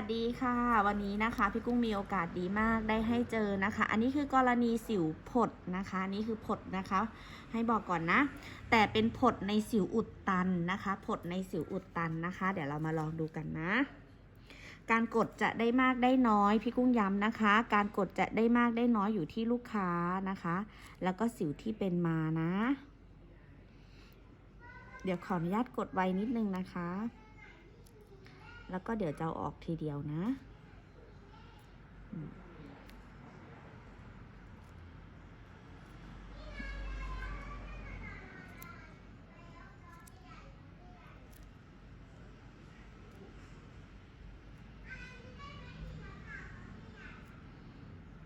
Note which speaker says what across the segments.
Speaker 1: สวัสดีค่ะ วันนี้นะคะพี่กุ้งมีโอกาสดีมากได้ให้เจอนะคะ อันนี้คือกรณีสิวผดนะคะนี่คือผดนะคะ ให้บอกก่อนนะ แต่เป็นผดในสิวอุดตันนะคะผดในสิวอุดตันนะคะ เดี๋ยวเรามาลองดูกันนะ การกดจะได้มากได้น้อยพี่กุ้งย้ำนะคะ การกดจะได้มากได้น้อยอยู่ที่ลูกค้านะคะ แล้วก็สิวที่เป็นมานะ เดี๋ยวขออนุญาตกดไว้นิดนึงนะคะ แล้วก็เดี๋ยวจะออกทีเดียวนะอืม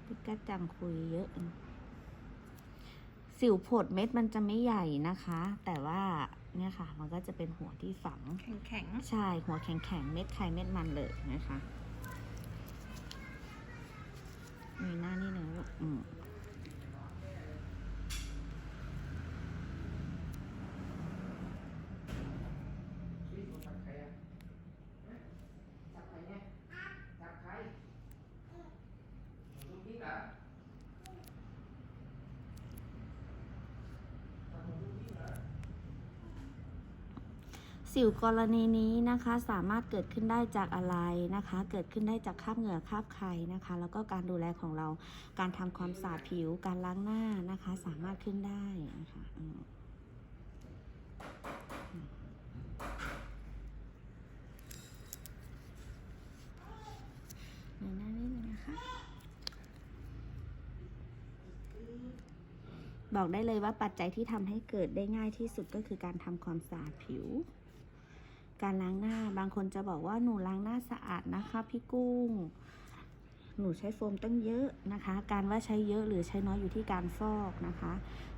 Speaker 1: พี่กัดจังคุยเยอะ สิวผดเม็ดมันจะไม่ใหญ่นะคะ แต่ว่าเนี่ยค่ะ มันก็จะเป็นหัวที่ฝัง
Speaker 2: แข็งแข็ง
Speaker 1: ใช่หัวแข็งๆเม็ดไข่เม็ดมันเลยนะคะมีหน้านี่เนอะอืม สิวกรณีนี้นะคะสามารถเกิดขึ้นได้จากอะไรนะคะ เกิดขึ้นได้จากคราบเหงื่อคราบไข่นะคะ แล้วก็การดูแลของเราการทำความสะอาดผิวการล้างหน้านะคะ สามารถขึ้นได้นะคะในหน้านิดนึงนะคะบอกได้เลยว่าปัจจัยที่ทำให้เกิดได้ง่ายที่สุดก็คือการทำความสะอาดผิว การล้างหน้าบางคนจะบอกว่าหนูล้างหน้าสะอาดนะคะ พี่กุ้ง หนูใช้โฟมตั้งเยอะนะคะ การว่าใช้เยอะหรือใช้น้อยอยู่ที่การฟอกนะคะ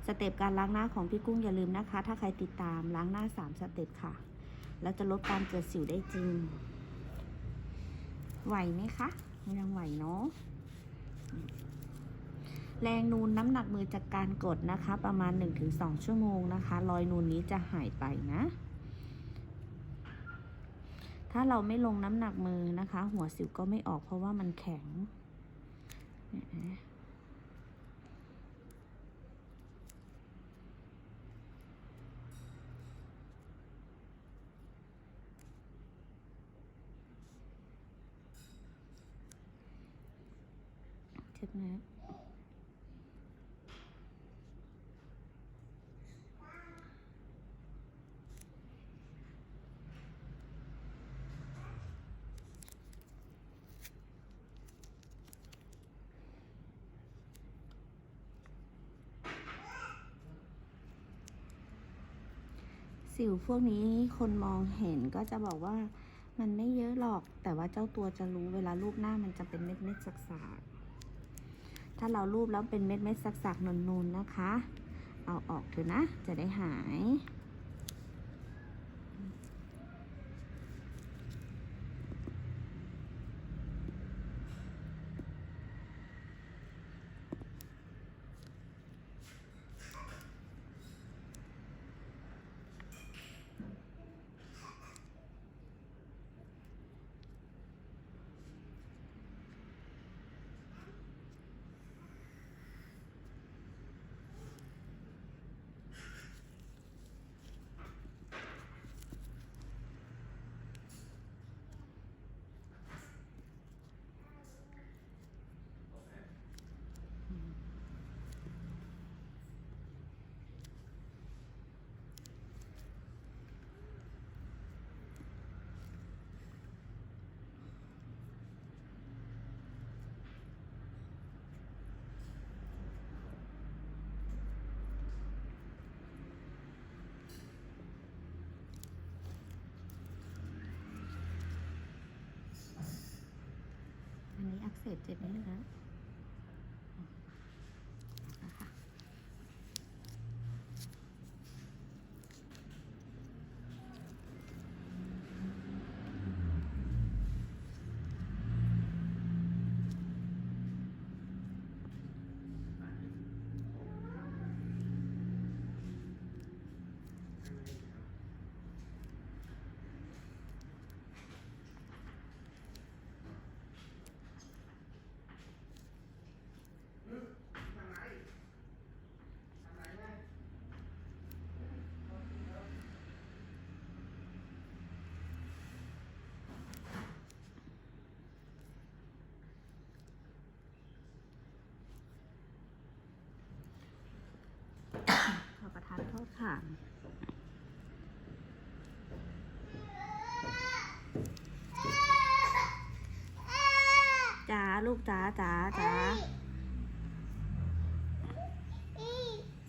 Speaker 1: สเต็ปการล้างหน้าของพี่กุ้งอย่าลืมนะคะ ถ้าใครติดตามล้างหน้าสามสเต็ปค่ะ แล้วจะลดการเกิดสิวได้จริง ไหวไหมคะยังไหวเนาะแรงนูนน้ำหนักมือจากการกดนะคะ ประมาณ 1-2 ชั่วโมงนะคะ รอยนูนนี้จะหายไปนะ ถ้าเราไม่ลงน้ำหนักมือนะคะ หัวสิวก็ไม่ออกเพราะว่ามันแข็ง เจ็บไหม สิวพวกนี้คนมองเห็นก็จะบอกว่ามันไม่เยอะหรอก แต่ว่าเจ้าตัวจะรู้เวลารูปหน้ามันจะเป็นเม็ดเม็ดๆสักๆถ้าเรารูปแล้วเป็นเม็ดเม็ดๆสักๆนูนๆนะคะ เอาออกเถอะนะ จะได้หาย อันนี้อัก เสพเจ็บไหมคะ
Speaker 2: ๆ
Speaker 1: ค่ะ จ้าลูกจ้าจ้าจ้า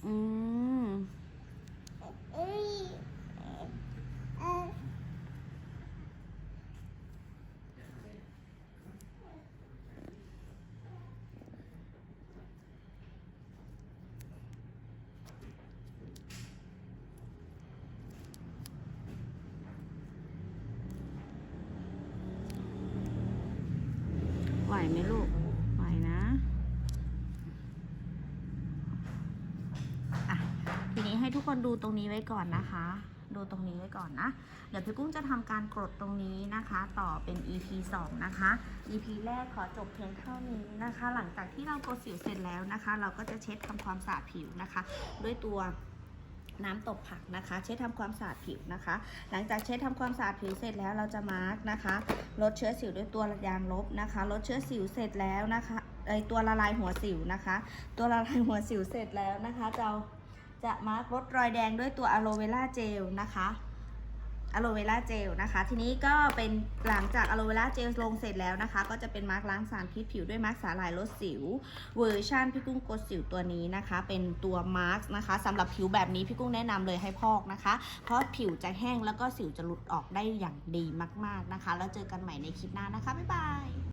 Speaker 1: อืม ไหมลูกไหวนะอะทีนี้ให้ทุกคนดูตรงนี้ไว้ก่อนนะคะ ดูตรงนี้ไว้ก่อนนะ เดี๋ยวพี่กุ้งจะทำการกรดตรงนี้นะคะ ต่อเป็น EP 2 นะคะ EP แรกขอจบเพียงเท่านี้นะคะ หลังจากที่เรากดสิวเสร็จแล้วนะคะ เราก็จะเช็ดทำความสะอาดผิวนะคะ ด้วยตัว น้ำตบผักนะคะ เช็ดทำความสะอาดผิวนะคะ หลังจากเช็ดทำความสะอาดผิวเสร็จแล้วเราจะมาร์กนะคะ ลดเชื้อสิวด้วยตัวยางลบนะคะ ลดเชื้อสิวเสร็จแล้วนะคะไอตัวละลายหัวสิวนะคะ ตัวละลายหัวสิวเสร็จแล้วนะคะ จะเอาจะมาร์กลดรอยแดงด้วยตัวอะโลเวราเจลนะคะ อะโลเวราเจลนะคะ ทีนี้ก็เป็นหลังจากอะโลเวราเจลลงเสร็จแล้วนะคะ ก็จะเป็นมาร์กล้างสารพิษผิวด้วยมาร์กสาหร่ายลดสิว เวอร์ชันพี่กุ้งกดสิวตัวนี้นะคะ เป็นตัวมาร์กนะคะสำหรับผิวแบบนี้พี่กุ้งแนะนำเลยให้พอกนะคะ เพราะผิวจะแห้งแล้วก็สิวจะหลุดออกได้อย่างดีมาก ๆนะคะ แล้วเจอกันใหม่ในคลิปหน้านะคะบ๊ายบาย